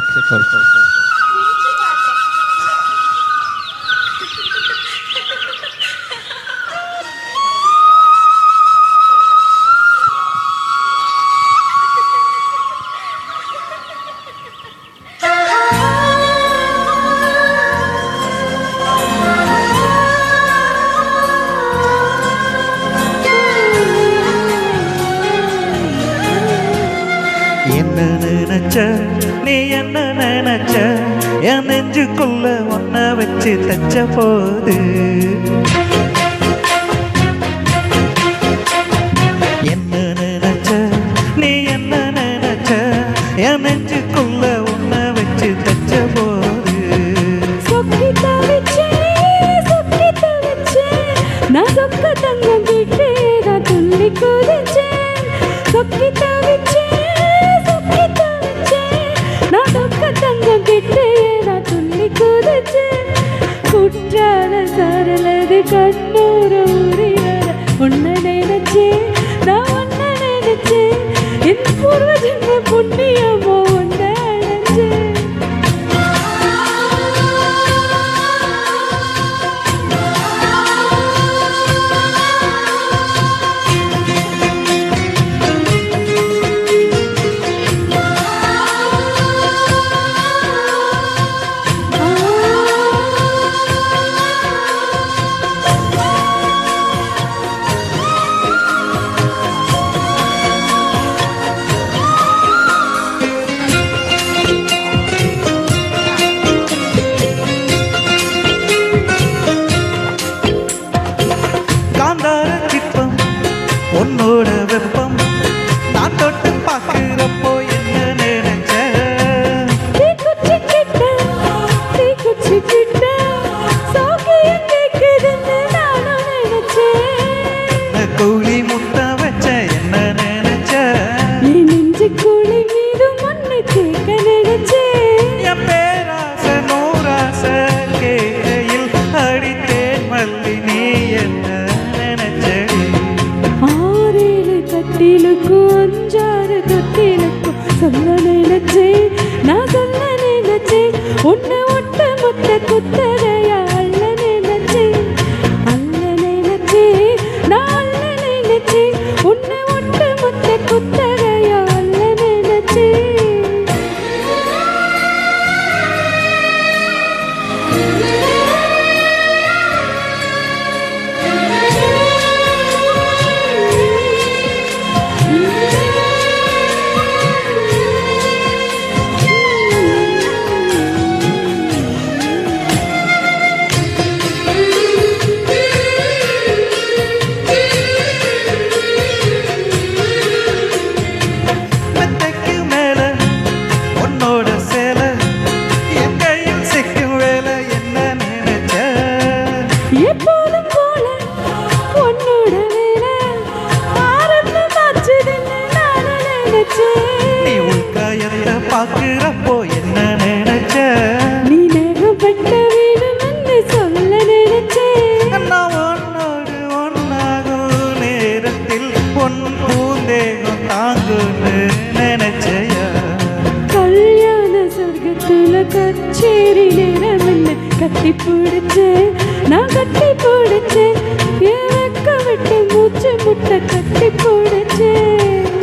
sector. நினைச்ச நினைச்ச என் நெஞ்சுக்குள்ள ஒன்ன வச்சு தச்ச போது. இன்னொரு உயிரோட உன்னை நினைச்சே நான் உன்னை நினைச்சே என் பூர்வ ஜென்ம கோயிலுக்கு எப்போதும் போல உன்னோட நீ உன் காயத்தை பாக்குறப்போ என்ன நினைச்ச? நீ நேரப்பட்ட வேணும்னு சொல்ல நினைச்சேன். நான் ஒன்னோடு ஒன்னாகும் நேரத்தில் பொன் பூந்தேகம் தாங்குன்னு கல்யாண சொர்க்கத்துல கச்சேரி நேரம் கத்தி பிடிச்சேன். நான் கட்டி பிடிச்சேன் எனக்கு விட்டு மூச்சு முட்டை கட்டி பிடிச்சேன்